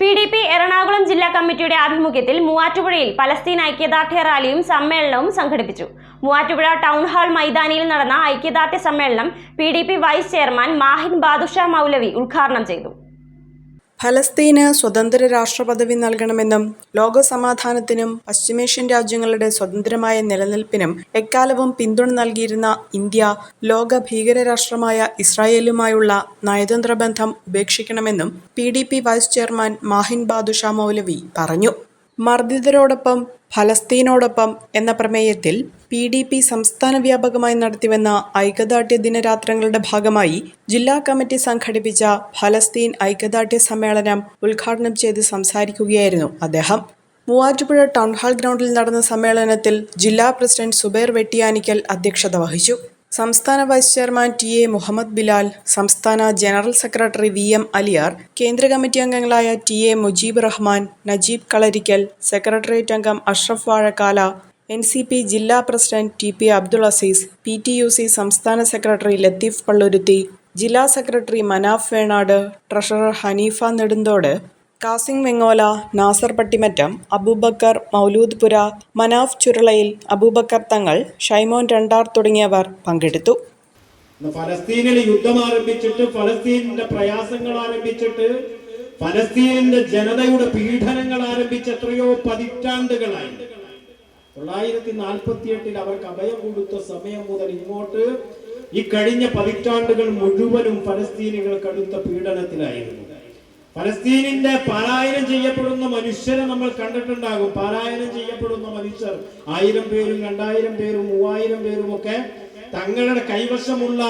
P D P Ernakulam ജില്ലാ കമ്മിറ്റിയുടെ ആഭിമുഖ്യത്തിൽ മൂവാറ്റുപുഴയിൽ പലസ്തീൻ ഐക്യദാർഢ്യ റാലിയും സമ്മേളനവും സംഘടിപ്പിച്ചു. മൂവാറ്റുപുഴ ടൗൺ ഹാൾ മൈതാനിയിൽ നടന്ന ഐക്യദാർഢ്യ സമ്മേളനം P vice chairman Mahin Badusha Maulavi ഉദ്ഘാടനം ചെയ്തു. ഫലസ്തീന് സ്വതന്ത്ര രാഷ്ട്രപദവി നൽകണമെന്നും ലോകസമാധാനത്തിനും പശ്ചിമേഷ്യൻ രാജ്യങ്ങളുടെ സ്വതന്ത്രമായ നിലനിൽപ്പിനും എക്കാലവും പിന്തുണ നൽകിയിരുന്ന ഇന്ത്യ ലോക ഭീകരരാഷ്ട്രമായ ഇസ്രായേലുമായുള്ള നയതന്ത്ര ബന്ധം ഉപേക്ഷിക്കണമെന്നും P vice chairman Mahin Badusha Maulavi പറഞ്ഞു. മർദ്ദിതരോടൊപ്പം ഫലസ്തീനോടൊപ്പം എന്ന പ്രമേയത്തിൽ പി ഡി പി സംസ്ഥാന വ്യാപകമായി നടത്തിവന്ന ഐക്യദാർഢ്യ ദിനരാത്രങ്ങളുടെ ഭാഗമായി ജില്ലാ കമ്മിറ്റി സംഘടിപ്പിച്ച ഫലസ്തീൻ ഐക്യദാർഢ്യ സമ്മേളനം ഉദ്ഘാടനം ചെയ്ത് സംസാരിക്കുകയായിരുന്നു അദ്ദേഹം. മൂവാറ്റുപുഴ ടൗൺ ഹാൾ ഗ്രൗണ്ടിൽ നടന്ന സമ്മേളനത്തിൽ ജില്ലാ പ്രസിഡന്റ് സുബൈർ വെട്ടിയാനിക്കൽ അധ്യക്ഷത വഹിച്ചു. സംസ്ഥാന vice chairman T A Muhammad Bilal സംസ്ഥാന general secretary V M Aliyar കേന്ദ്ര കമ്മിറ്റി അംഗങ്ങളായ T A Mujeeb Rahman Najeeb Kalarikkal secretariat അംഗം Ashraf Vazhakkala N C P ജില്ലാ president T P Abdul Azeez P T U C സംസ്ഥാന secretary Latheef Palluruthy ജില്ലാ secretary Manaf Venad treasurer Haneefa Nedunthode Kasim Vengola Nasar Pattimattom Abubakar Mauludpura Manaf Churulayil Abubakar Thangal Shymon Randar തുടങ്ങിയവർ പങ്കെടുത്തു. ഫലസ്തീനിൽ യുദ്ധം ആരംഭിച്ചിട്ട് ഫലസ്തീനിന്റെ പ്രയാസങ്ങൾ ആരംഭിച്ചിട്ട് ഫലസ്തീനിന്റെ ജനതയുടെ പീഡനങ്ങൾ ആരംഭിച്ച എത്രയോ പതിറ്റാണ്ടുകളായി. തൊള്ളായിരത്തി നാൽപ്പത്തി എട്ടിൽ അവർക്ക് അഭയം കൊടുത്ത സമയം മുതൽ ഇങ്ങോട്ട് ഈ കഴിഞ്ഞ പതിറ്റാണ്ടുകൾ മുഴുവനും ഫലസ്തീനികൾ കടുത്ത പീഡനത്തിലായിരുന്നു. ഫലസ്തീനിന്റെ പാലായനം ചെയ്യപ്പെടുന്ന മനുഷ്യരെ നമ്മൾ കണ്ടിട്ടുണ്ടാകും. പാലായനം ചെയ്യപ്പെടുന്ന മനുഷ്യർ ആയിരം പേരും രണ്ടായിരം പേരും മൂവായിരം പേരും ഒക്കെ തങ്ങളുടെ കൈവശമുള്ള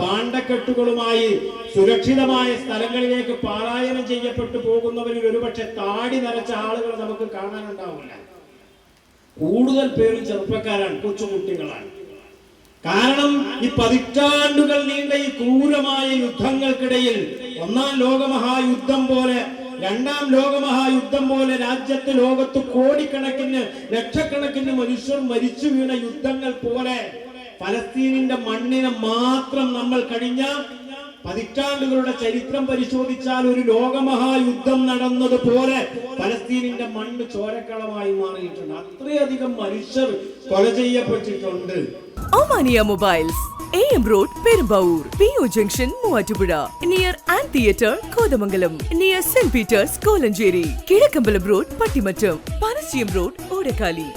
ഭാണ്ഡക്കെട്ടുകളുമായി സുരക്ഷിതമായ സ്ഥലങ്ങളിലേക്ക് പാലായനം ചെയ്യപ്പെട്ടു പോകുന്നവരിൽ ഒരുപക്ഷെ താടി നരച്ച ആളുകൾ നമുക്ക് കാണാനുണ്ടാവില്ല. കൂടുതൽ പേരും ചെറുപ്പക്കാരാണ് കൊച്ചുകുട്ടികളാണ്. കാരണം ഈ പതിറ്റാണ്ടുകൾ നീണ്ട ഈ ക്രൂരമായ യുദ്ധങ്ങൾക്കിടയിൽ ഒന്നാം ലോകമഹായുദ്ധം പോലെ രണ്ടാം ലോകമഹായുദ്ധം പോലെ രാജ്യത്ത് ലോകത്ത് കോടിക്കണക്കിന് ലക്ഷക്കണക്കിന് മനുഷ്യർ മരിച്ചു വീണ യുദ്ധങ്ങൾ പോലെ ഫലസ്തീനിന്റെ മണ്ണിനെ മാത്രം നമ്മൾ കഴിഞ്ഞ പതിറ്റാണ്ടുകളുടെ ചരിത്രം പരിശോധിച്ചാൽ ഒരു ലോകമഹായുദ്ധം നടന്നതുപോലെ ഫലസ്തീനിന്റെ മണ്ണ് ചോരക്കളമായി മാറിയിട്ടുണ്ട്. അത്രയധികം മനുഷ്യർ കൊല ചെയ്യപ്പെട്ടിട്ടുണ്ട്. Omania mobiles A M road Perumbavoor P O junction Muvattupuzha near theatre Kothamangalam near Saint Peter's Kolenchery Kizhakkambalam road Pattimattom Panassiyam road Odakkali.